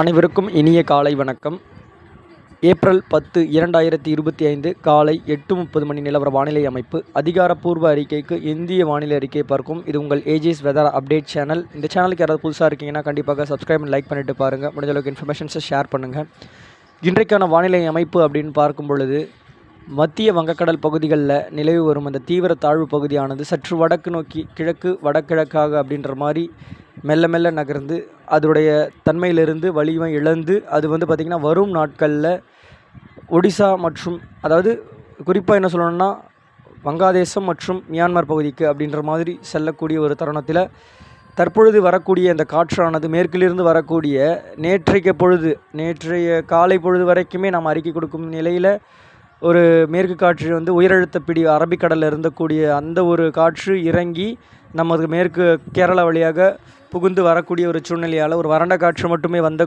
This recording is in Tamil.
அனைவருக்கும் இனிய காலை வணக்கம். ஏப்ரல் பத்து இரண்டாயிரத்தி இருபத்தி ஐந்து காலை எட்டு முப்பது மணி நிலவர வானிலை அமைப்பு. அதிகாரப்பூர்வ அறிக்கைக்கு இந்திய வானிலை அறிக்கையை பார்க்கும். இது உங்கள் ஏஜிஸ் வெதர் அப்டேட் சேனல் இந்த சேனலுக்கு யாராவது புதுசாக இருக்கீங்கன்னா கண்டிப்பாக சப்ஸ்கிரைப் லைக் பண்ணிட்டு பாருங்கள் முடிஞ்ச அளவுக்கு இன்ஃபர்மேஷன்ஸை ஷேர் பண்ணுங்கள் இன்றைக்கான வானிலை அமைப்பு அப்படின்னு பார்க்கும் பொழுது மத்திய வங்கக்கடல் பகுதிகளில் நிலவி வரும் அந்த தீவிர தாழ்வு பகுதியானது சற்று வடக்கு நோக்கி கிழக்கு வடகிழக்காக அப்படின்ற மாதிரி மெல்ல மெல்ல நகர்ந்து அதனுடைய தன்மையிலிருந்து வலிமை இழந்து அது வந்து பார்த்திங்கன்னா வரும் நாட்களில் ஒடிசா மற்றும் அதாவது குறிப்பாக என்ன சொல்லணும்னா வங்காதேசம் மற்றும் மியான்மர் பகுதிக்கு அப்படின்ற மாதிரி செல்லக்கூடிய ஒரு தருணத்தில் தற்பொழுது வரக்கூடிய இந்த காற்றானது மேற்கிலிருந்து வரக்கூடிய நேற்றைய பொழுது நேற்றைய காலை பொழுது வரைக்குமே நாம் அறிக்கை கொடுக்கும் நிலையில் ஒரு மேற்கு காற்று வந்து உயரழுத்த பிடி அரபிக்கடலில் இருந்தக்கூடிய அந்த ஒரு காற்று இறங்கி நமது மேற்கு கேரளா வழியாக புகுந்து வரக்கூடிய ஒரு சூழ்நிலையால் ஒரு வறண்ட காற்று மட்டுமே வந்த